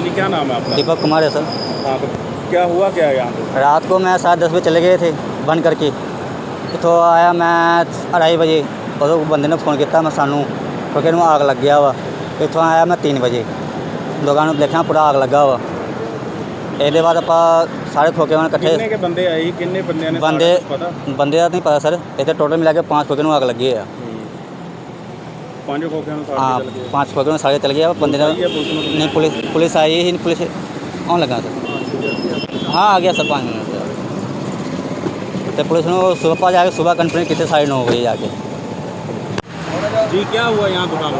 हाँ जी क्या नाम है आपका दीपक कुमार है सर हाँ तो क्या हुआ क्या यहाँ पे रात को मैं साढ़े दस बजे चले गए थे बंद करके ਇੱਥੋਂ ਆਇਆ ਮੈਂ ਅਢਾਈ ਵਜੇ ਉਦੋਂ ਬੰਦੇ ਨੇ ਫੋਨ ਕੀਤਾ ਮੈਂ ਸਾਨੂੰ ਕਿਉਂਕਿ ਇਹਨੂੰ ਆਗ ਲੱਗ ਗਿਆ ਵਾ। ਇੱਥੋਂ ਆਇਆ ਮੈਂ 3 ਵਜੇ। ਲੋਕਾਂ ਨੂੰ ਦੇਖਿਆ ਪੂਰਾ ਆਗ ਲੱਗਾ ਵਾ। ਇਹਦੇ ਬਾਅਦ ਆਪਾਂ ਸਾਰੇ ਖੋਕੇ ਉਹਨਾਂ ਕਿੰਨੇ ਇਕੱਠੇ। ਕੇ बंदे आए किन्ने बंदे ने सारा ਬੰਦੇ पता ਬੰਦੇ ਦਾ ਨਹੀਂ ਪਤਾ ਸਰ। ਇੱਥੇ ਟੋਟਲ ਮਿਲਾ ਕੇ 5 ਖੋਕੇ ਨੂੰ ਆਗ ਲੱਗੀ ਆ। पाँच खोखे में साढ़े चल गया। बंद तो- नहीं पुलिस पुलिस आई ही नहीं पुलिस कौन लगा सर हाँ आ गया सर पाँच मिनट तो पुलिस ने सुबह पाँच आगे सुबह कंप्लेन कितने साढ़े नौ हो गई आके जी क्या हुआ यहाँ दुकान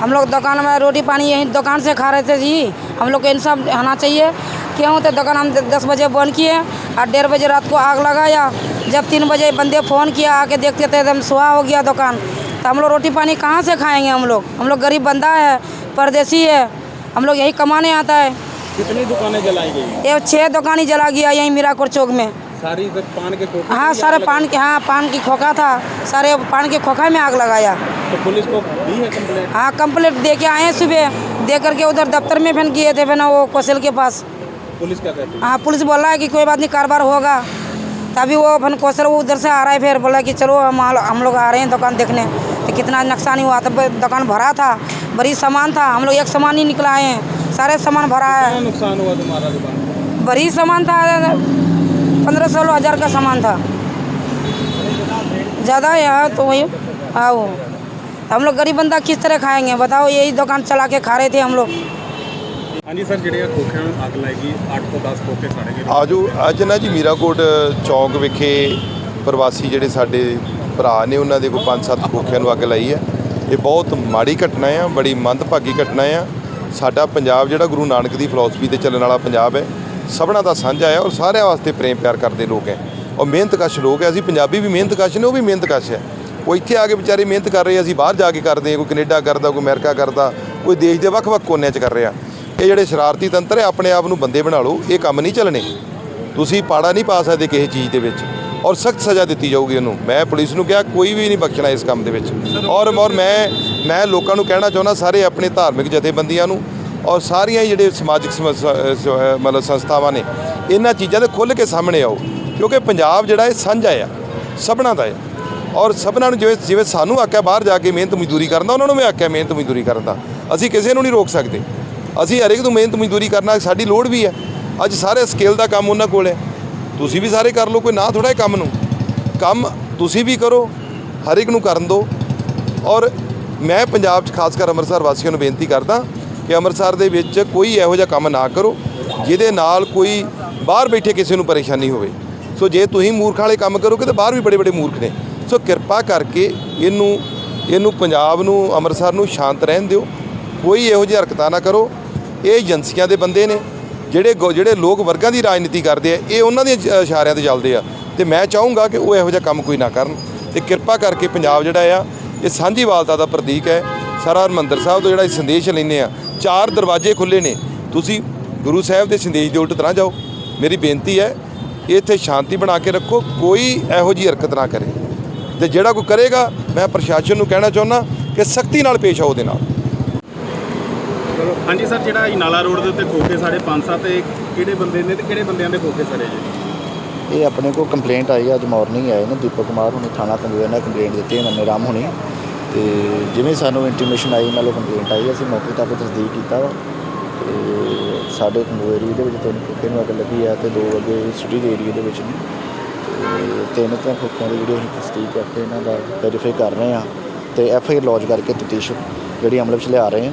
हम लोग दुकान में रोटी पानी यहीं दुकान से खा रहे थे जी। हम लोग को इंसान होना चाहिए। क्यों? होते दुकान हम दस बजे बंद किए और डेढ़ बजे रात को आग लगाया। जब तीन बजे बंदे फ़ोन किया आके देखते थे एकदम सुहा हो गया दुकान। तो हम लोग रोटी पानी कहाँ से खाएँगे हम लोग? हम लोग गरीब बंदा है परदेसी है। हम लोग यही कमाने आता है। कितनी दुकानें जलाई गई? ये छः दुकान ही जला गया यहीं मीराकोट चौक में। सारी पान के खोखे हाँ सारे पान के हाँ पान की खोखा था। सारे पान के खोखा में आग लगाया। तो पुलिस को दी है कंप्लेंट? हाँ कंप्लेंट दे के आए हैं सुबह। दे करके उधर दफ्तर में फिर किए थे फिर वो कौशल के पास। पुलिस क्या कहती है? हाँ पुलिस बोल रहा है कि कोई बात नहीं कारोबार होगा। तभी वो फिर कौशल वो उधर से आ रहा है फिर बोला कि चलो हम हम लोग आ रहे हैं दुकान देखने। तो कितना नुकसान हुआ तब दुकान भरा था बड़ी सामान था हम लोग एक सामान ही निकला आए हैं सारे सामान भरा है कितना नुकसान हुआ तुम्हारा दुकान में? बड़ी सामान था पंद्रह सोलह हज़ार का सामान था ज़्यादा है हाँ, तो वही हाँ वो हम लोग गरीब बंदा किस तरह खाएंगे बताओ यही दुकान चला के खा रहे थे हम लोग हाँ जी सर ਜਿਹੜੇ ਖੋਖਿਆਂ ਨੂੰ ਅੱਗ ਲੱਗੀ 8 ਤੋਂ 10 ਖੋਖੇ ਸਾੜੇ ਗਏ ਆਜੋ ਅੱਜ ਨਾ ਜੀ ਮੀਰਾਕੋਟ ਚੌਂਕ ਵਿਖੇ ਪ੍ਰਵਾਸੀ ਜਿਹੜੇ ਸਾਡੇ ਭਰਾ ਨੇ ਉਹਨਾਂ ਦੇ ਕੋਈ ਪੰਜ ਸੱਤ ਖੋਖਿਆਂ ਨੂੰ ਅੱਗ ਲਾਈ ਹੈ। ਇਹ ਬਹੁਤ ਮਾੜੀ ਘਟਨਾ ਆ, ਬੜੀ ਮੰਦਭਾਗੀ ਘਟਨਾ ਆ। ਸਾਡਾ ਪੰਜਾਬ ਜਿਹੜਾ ਗੁਰੂ ਨਾਨਕ ਦੀ ਫਿਲਾਸਫੀ ਤੇ ਚੱਲਣ ਵਾਲਾ ਪੰਜਾਬ ਹੈ, ਸਭਨਾ ਦਾ ਸਾਂਝਾ ਹੈ ਔਰ ਸਾਰਿਆਂ ਵਾਸਤੇ ਪ੍ਰੇਮ ਪਿਆਰ ਕਰਦੇ ਲੋਕ ਹੈ। ਔਰ ਮਿਹਨਤਕਸ਼ ਲੋਕ ਹੈ, ਅਸੀਂ ਪੰਜਾਬੀ ਵੀ ਮਿਹਨਤਕਸ਼ ਨੇ, ਉਹ ਵੀ ਮਿਹਨਤਕਸ਼ ਹੈ। ਉਹ ਇੱਥੇ ਆ ਕੇ ਵਿਚਾਰੇ ਮਿਹਨਤ ਕਰ ਰਹੇ ਅਸੀਂ ਬਾਹਰ ਜਾ ਕੇ ਕਰਦੇ ਹਾਂ, ਕੋਈ ਕੈਨੇਡਾ ਕਰਦਾ, ਕੋਈ ਅਮਰੀਕਾ ਕਰਦਾ, ਕੋਈ ਦੇਸ਼ ਦੇ ਵੱਖ-ਵੱਖ ਕੋਨਿਆਂ 'ਚ ਕਰ ਰਿਹਾ ਇਹ ਜਿਹੜੇ ਸ਼ਰਾਰਤੀ ਤੰਤਰ ਹੈ, ਆਪਣੇ ਆਪ ਨੂੰ ਬੰਦੇ ਬਣਾ ਲਓ, ਇਹ ਕੰਮ ਨਹੀਂ ਚੱਲਣੇ। ਤੁਸੀਂ ਪਾੜਾ ਨਹੀਂ ਪਾ ਸਕਦੇ ਕਿਸੇ ਚੀਜ਼ ਦੇ ਵਿੱਚ। ਔਰ ਸਖਤ ਸਜ਼ਾ ਦਿੱਤੀ ਜਾਊਗੀ ਉਹਨੂੰ ਮੈਂ ਪੁਲਿਸ ਨੂੰ ਕਿਹਾ, ਕੋਈ ਵੀ ਨਹੀਂ ਬਖਸ਼ਣਾ ਇਸ ਕੰਮ ਦੇ ਵਿੱਚ। ਔਰ ਔਰ ਮੈਂ ਮੈਂ ਲੋਕਾਂ ਨੂੰ ਕਹਿਣਾ ਚਾਹੁੰਦਾ, ਸਾਰੇ ਆਪਣੇ ਧਾਰਮਿਕ ਜਥੇਬੰਦੀਆਂ ਨੂੰ ਔਰ ਸਾਰੀਆਂ ਹੀ ਜਿਹੜੇ ਸਮਾਜਿਕ ਸਮ- ਮਤਲਬ ਸੰਸਥਾਵਾਂ ਨੇ, ਇਹਨਾਂ ਚੀਜ਼ਾਂ ਦੇ ਖੁੱਲ੍ਹ ਕੇ ਸਾਹਮਣੇ ਆਓ। ਕਿਉਂਕਿ ਪੰਜਾਬ ਜਿਹੜਾ ਇਹ ਸਾਂਝਾ ਆ, ਸਭਨਾਂ ਦਾ ਹੈ ਔਰ ਸਭਨਾਂ ਨੂੰ ਜਿਵੇਂ ਜਿਵੇਂ ਸਾਨੂੰ ਆਖਿਆ ਬਾਹਰ ਜਾ ਕੇ ਮਿਹਨਤ ਮਜ਼ਦੂਰੀ ਕਰਨ ਦਾ, ਉਹਨਾਂ ਨੂੰ ਵੀ ਆਖਿਆ ਮਿਹਨਤ ਮਜ਼ਦੂਰੀ ਕਰਨ ਦਾ। ਅਸੀਂ ਕਿਸੇ ਨੂੰ ਨਹੀਂ ਰੋਕ ਸਕਦੇ। ਅਸੀਂ ਹਰੇਕ ਨੂੰ ਮਿਹਨਤ ਮਜ਼ਦੂਰੀ ਕਰਨਾ, ਸਾਡੀ ਲੋੜ ਵੀ ਹੈ ਅੱਜ ਸਾਰੇ ਸਕਿੱਲ ਦਾ ਕੰਮ ਉਹਨਾਂ ਕੋਲ ਹੈ ਤੁਸੀਂ ਵੀ ਸਾਰੇ ਕਰ ਲਓ, ਕੋਈ ਨਾ ਥੋੜਾ ਕੰਮ ਨੂੰ। ਕੰਮ ਤੁਸੀਂ ਵੀ ਕਰੋ, ਹਰ ਇੱਕ ਨੂੰ ਕਰਨ ਦਿਓ ਔਰ ਮੈਂ ਪੰਜਾਬ 'ਚ ਖਾਸ ਕਰ ਅੰਮ੍ਰਿਤਸਰ ਵਾਸੀਆਂ ਨੂੰ ਬੇਨਤੀ ਕਰਦਾ ਕਿ ਅੰਮ੍ਰਿਤਸਰ ਦੇ ਵਿੱਚ ਕੋਈ ਇਹੋ ਜਿਹਾ ਕੰਮ ਨਾ ਕਰੋ, ਜਿਹਦੇ ਨਾਲ ਕੋਈ ਬਾਹਰ ਬੈਠੇ ਕਿਸੇ ਨੂੰ ਪਰੇਸ਼ਾਨੀ ਹੋਵੇ। ਸੋ ਜੇ ਤੁਸੀਂ ਮੂਰਖਾਂ ਵਾਲੇ ਕੰਮ ਕਰੋਗੇ ਤਾਂ ਬਾਹਰ ਵੀ ਬੜੇ ਬੜੇ ਮੂਰਖ ਨੇ। ਸੋ ਕਿਰਪਾ ਕਰਕੇ ਇਹਨੂੰ ਇਹਨੂੰ ਪੰਜਾਬ ਨੂੰ, ਅੰਮ੍ਰਿਤਸਰ ਨੂੰ ਸ਼ਾਂਤ ਰਹਿਣ ਦਿਓ। ਕੋਈ ਇਹੋ ਜਿਹੀ ਹਰਕਤਾਂ ਨਾ ਕਰੋ। ਇਹ ਏਜੰਸੀਆਂ ਦੇ ਬੰਦੇ ਨੇ। ਜਿਹੜੇ ਗੋ- ਜਿਹੜੇ ਲੋਕ ਵਰਗਾਂ ਦੀ ਰਾਜਨੀਤੀ ਕਰਦੇ ਆ, ਇਹ ਉਹਨਾਂ ਦੇ ਇਸ਼ਾਰਿਆਂ ਤੇ ਚੱਲਦੇ ਆ। ਤੇ ਮੈਂ ਚਾਹੂੰਗਾ ਕਿ ਉਹ ਇਹੋ ਜਿਹਾ ਕੰਮ ਕੋਈ ਨਾ ਕਰਨ। ਤੇ ਕਿਰਪਾ ਕਰਕੇ ਪੰਜਾਬ ਜਿਹੜਾ ਆ, ਇਹ ਸਾਂਝੀਵਾਲਤਾ ਦਾ ਪ੍ਰਤੀਕ ਹੈ। ਸਾਰਾ ਹਰਿਮੰਦਰ ਸਾਹਿਬ ਤੋਂ ਜਿਹੜਾ ਇਹ ਸੰਦੇਸ਼ ਲੈਂਦੇ ਆ, ਚਾਰ ਦਰਵਾਜ਼ੇ ਖੁੱਲੇ ਨੇ। ਤੁਸੀਂ ਗੁਰੂ ਸਾਹਿਬ ਦੇ ਸੰਦੇਸ਼ ਦੇ ਉਲਟ ਤਰ੍ਹਾਂ ਜਾਓ। ਮੇਰੀ ਬੇਨਤੀ ਹੈ, ਇੱਥੇ ਸ਼ਾਂਤੀ ਬਣਾ ਕੇ ਰੱਖੋ, ਕੋਈ ਇਹੋ ਜਿਹੀ ਹਰਕਤ ਨਾ ਕਰੇ। ਤੇ ਜਿਹੜਾ ਕੋਈ ਕਰੇਗਾ, ਮੈਂ ਪ੍ਰਸ਼ਾਸਨ ਨੂੰ ਕਹਿਣਾ ਚਾਹੁੰਦਾ ਕਿ ਸਖਤੀ ਨਾਲ ਪੇਸ਼ ਆਓ ਦੇ ਨਾਲ। ਹਾਂਜੀ ਸਰ ਜਿਹੜਾ ਇਨਾਲਾ ਰੋਡ ਦੇ ਉੱਤੇ ਖੋਖੇ ਸਾਡੇ 5-7 ਤੇ ਕਿਹੜੇ ਬੰਦੇ ਨੇ ਤੇ ਕਿਹੜੇ ਬੰਦਿਆਂ ਦੇ ਖੋਖੇ ਸੜੇ ਜੀ? ਇਹ ਆਪਣੇ ਕੋਲ ਕੰਪਲੇਂਟ ਆਈ ਅੱਜ ਮਾਰਨਿੰਗ ਆਏ ਨੇ ਦੀਪਕ ਕੁਮਾਰ ਹੁਣੇ ਥਾਣਾ ਕੰਗਵੇਰ ਨਾਲ ਕੰਪਲੇਂਟ ਦਿੱਤੀ ਹੈ ਨੰਨੇ ਰਾਮ ਹੁਣੀ। ਤੇ ਜਿਵੇਂ ਸਾਨੂੰ ਇੰਟੀਮੇਸ਼ਨ ਆਈ ਨਾਲੋਂ ਕੰਪਲੇਂਟ ਆਈ ਅਸੀਂ ਮੌਕੇ ਤੇ ਆ ਕੇ ਤਸਦੀਕ ਕੀਤਾ ਵਾ। ਤੇ ਸਾਡੇ ਕੰਗਵੇਰੀ ਦੇ ਵਿੱਚ ਤਿੰਨ ਖੋਖੇ ਨੂੰ ਅੱਗ ਲੱਗੀ ਆ ਤੇ ਦੋ ਅੱਗੇ ਸਿਟੀ ਦੇ ਏਰੀਆ ਦੇ ਵਿੱਚ ਨੇ। ਤੇ ਤਿੰਨ ਤਾਂ ਖੋਖਿਆਂ ਦੀ ਜਿਹੜੀ ਅਸੀਂ ਤਸਦੀਕ ਕਰਕੇ ਇਹਨਾਂ ਦਾ ਵੈਰੀਫਾਈ ਕਰ ਰਹੇ ਆ ਤੇ ਐਫ ਆਈ ਲੌਜ ਕਰਕੇ ਤਫਤੀਸ਼ ਜਿਹੜੀ ਅਮਲ ਵਿੱਚ ਲਿਆ ਰਹੇ ਆ।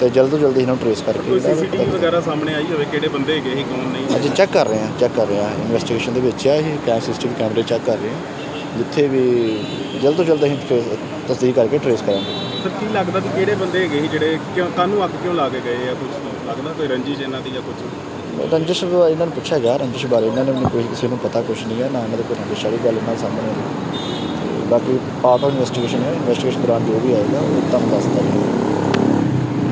ਤੇ ਜਲਦ ਤੋਂ ਜਲਦ ਇਹਨਾਂ ਨੂੰ ਟਰੇਸ ਕਰਕੇ ਕੋਈ ਸੀਸੀਟੀਵੀ ਵਗੈਰਾ ਸਾਹਮਣੇ ਆਈ ਹੋਵੇ ਕਿਹੜੇ ਬੰਦੇ ਹੈਗੇ ਸੀ ਕੌਣ ਨਹੀਂ ਅੱਜ ਚੈੱਕ ਕਰ ਰਹੇ ਹਾਂ ਚੈੱਕ ਕਰ ਰਹੇ ਹਾਂ। ਇਨਵੈਸਟੀਗੇਸ਼ਨ ਦੇ ਵਿੱਚ ਆ ਇਹ ਕੈਮ ਸਿਸਟਮ ਕੈਮਰੇ ਚੈੱਕ ਕਰ ਰਹੇ ਹਾਂ। ਜਿੱਥੇ ਵੀ ਜਲਦ ਤੋਂ ਜਲਦ ਅਸੀਂ ਤਸਦੀਕ ਕਰਕੇ ਟਰੇਸ ਕਰਾਂਗੇ। ਸਰ ਕੀ ਲੱਗਦਾ ਵੀ ਕਿਹੜੇ ਬੰਦੇ ਹੈਗੇ ਸੀ ਜਿਹੜੇ ਕਿਉਂ ਕਾਹਨੂੰ ਅੱਗ ਕਿਉਂ ਲਾ ਕੇ ਗਏ ਆ ਕੁਝ ਲੱਗਦਾ ਕੋਈ ਰੰਜਿਸ਼ ਇਹਨਾਂ ਦੀ ਜਾਂ ਕੁਝ ਰੰਜਿਸ਼ ਬਾਰੇ ਇਹਨਾਂ ਨੂੰ ਪੁੱਛਿਆ ਗਿਆ ਰੰਜਿਸ਼ ਬਾਰੇ ਇਹਨਾਂ ਨੇ ਕੋਈ ਕਿਸੇ ਨੂੰ ਪਤਾ ਕੁਝ ਨਹੀਂ ਹੈ ਨਾ ਇਹਨਾਂ ਦੇ ਕੋਈ ਰੰਜਿਸ਼ ਵਾਲੀ ਗੱਲ ਇਹਨਾਂ ਸਾਹਮਣੇ ਆਈ। ਬਾਕੀ ਪਾਰਟ ਆਫ ਇਨਵੈਸਟੀਗੇਸ਼ਨ ਹੈ ਇਨਵੈਸਟੀਗੇਸ਼ਨ ਦੌਰਾਨ ਜੋ ਵੀ ਆਏਗਾ ਉਹ ਤੁਹਾਨੂੰ ਦੱਸ ਦਾਂਗੇ